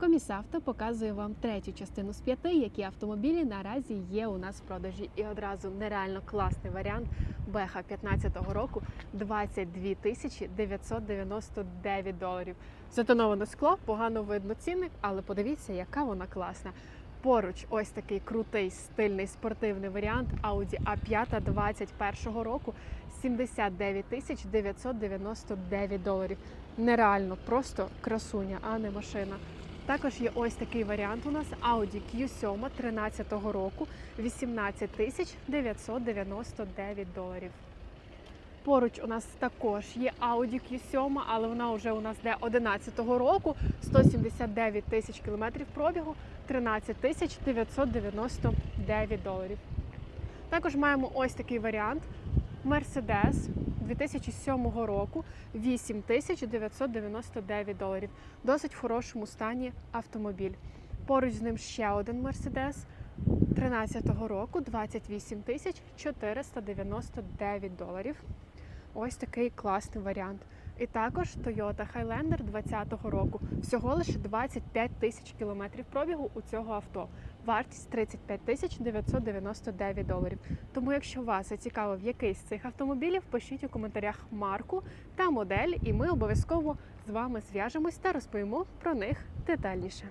Комісавто показує вам третю частину з п'яти, які автомобілі наразі є у нас в продажі. І одразу нереально класний варіант Беха 15-го року 22 тисячі 999 доларів. Затоноване скло, погано видно цінник, але подивіться, яка вона класна. Поруч ось такий крутий стильний спортивний варіант Audi A5 21 року 79 тисяч 999 доларів. Нереально, просто красуня, а не машина. Також є ось такий варіант у нас Audi Q7 13 року 18 тисяч 999 доларів. Поруч у нас також є Audi Q7, але вона вже у нас де 11-го року, 179 тисяч кілометрів пробігу, 13 тисяч 999 доларів. Також маємо ось такий варіант Mercedes 2007 року 8 999 доларів. Досить в хорошому стані автомобіль. Поруч з ним ще один Mercedes 13-го року 28 499 доларів. Ось такий класний варіант. І також Toyota Highlander 20-го року. Всього лише 25 тисяч кілометрів пробігу у цього авто. Вартість 35 тисяч 999 доларів. Тому, якщо вас зацікавив якийсь з цих автомобілів, пишіть у коментарях марку та модель, і ми обов'язково з вами зв'яжемось та розповімо про них детальніше.